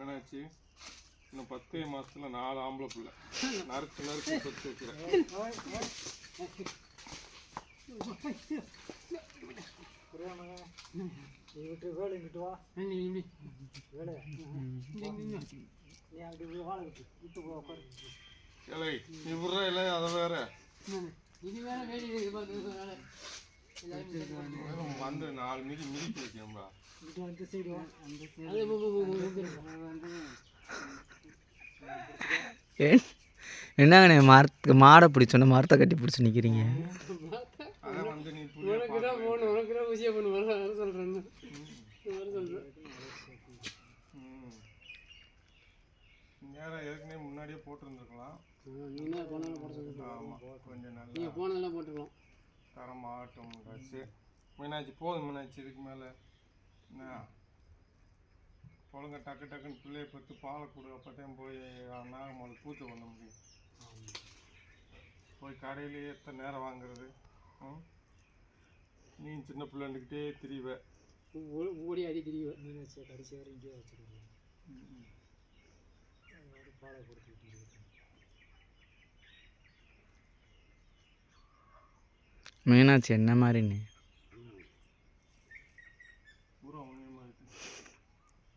என்னாச்சு? இன்னும் பத்தே மாசத்துல நாலு ஆம்பளை பிள்ளை. நறுக்கு நறுக்கு சொத்து வைக்கிறேன். விட்டு வேலை இங்கிட்டு வா வேலை நீ அப்படி விட்டு விட்டு போ நீ விட்ற இல்லை அதை வேற வேற வந்து நாலு மணிக்கு மிதிக்க வைக்கணும்டா சைடு. என்னங்கண்ணே மரத்துக்கு மாடை பிடிச்சோன்னா மரத்தை கட்டி பிடிச்சி நிற்கிறீங்க ஏற்கனவே முன்னாடியே போட்டிருந்துருக்கலாம் நீ என்ன போனாலும் போட சொல்லுங்க ஆமாம் கொஞ்சம் நல்லா நீங்கள் போனதெல்லாம் போட்டுருக்கலாம் தரமாகட்டும் மீனாட்சி போதும் மீனாட்சி இதுக்கு மேலே பொழுங்க டக்கு டக்குன்னு பிள்ளைய பற்றி பாலை கொடு அப்போத்தையும் போய் நாகமலை பூஜை பண்ண முடியும். போய் கடையிலேயே எத்தனை நேரம் வாங்குறது? நீ சின்ன பிள்ளைண்டுக்கிட்டே திரிவ. ஓடி அடி திரிவேன் மீனாட்சியை கடைசி வரை இங்கேயே வச்சுருக்கோம் பாலை கொடுத்துட்டு மீனாட்சி என்ன மாதிரிண்ணே